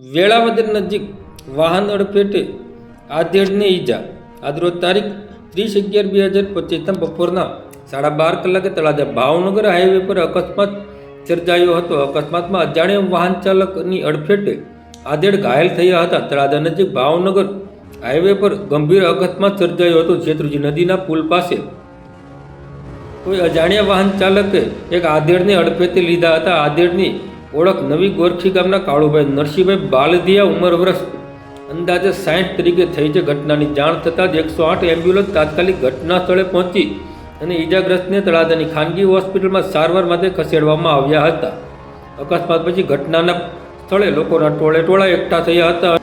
વેળાવદર નજીક વાહન અડફેટે આધેડને ઈજા. આજરોજ તારીખ ત્રીસ અગિયાર બે હજાર પચીસના બપોરના સાડા બાર કલાકે તળાજા ભાવનગર હાઈવે પર અકસ્માત સર્જાયો હતો. અકસ્માતમાં અજાણ્યા વાહન ચાલકની અડફેટે આધેડ ઘાયલ થયા હતા. તળાજા નજીક ભાવનગર હાઈવે પર ગંભીર અકસ્માત સર્જાયો હતો. શેત્રુજી નદીના પુલ પાસે કોઈ અજાણ્યા વાહન ચાલકે એક આધેડને અડફેતે લીધા હતા. આધેડની ઓળખ નવી ગોરખી ગામના કાળુભાઈ નરસિંહભાઈ બાલદિયા ઉંમર વર્ષ અંદાજે સાઠ તરીકે થઈ છે. ઘટનાની જાણ થતાં જ એકસો આઠ એમ્બ્યુલન્સ તાત્કાલિક ઘટના સ્થળે પહોંચી અને ઈજાગ્રસ્તને તળાજાની ખાનગી હોસ્પિટલમાં સારવાર માટે ખસેડવામાં આવ્યા હતા. અકસ્માત પછી ઘટનાના સ્થળે લોકોના ટોળે ટોળા એકઠા થયા હતા.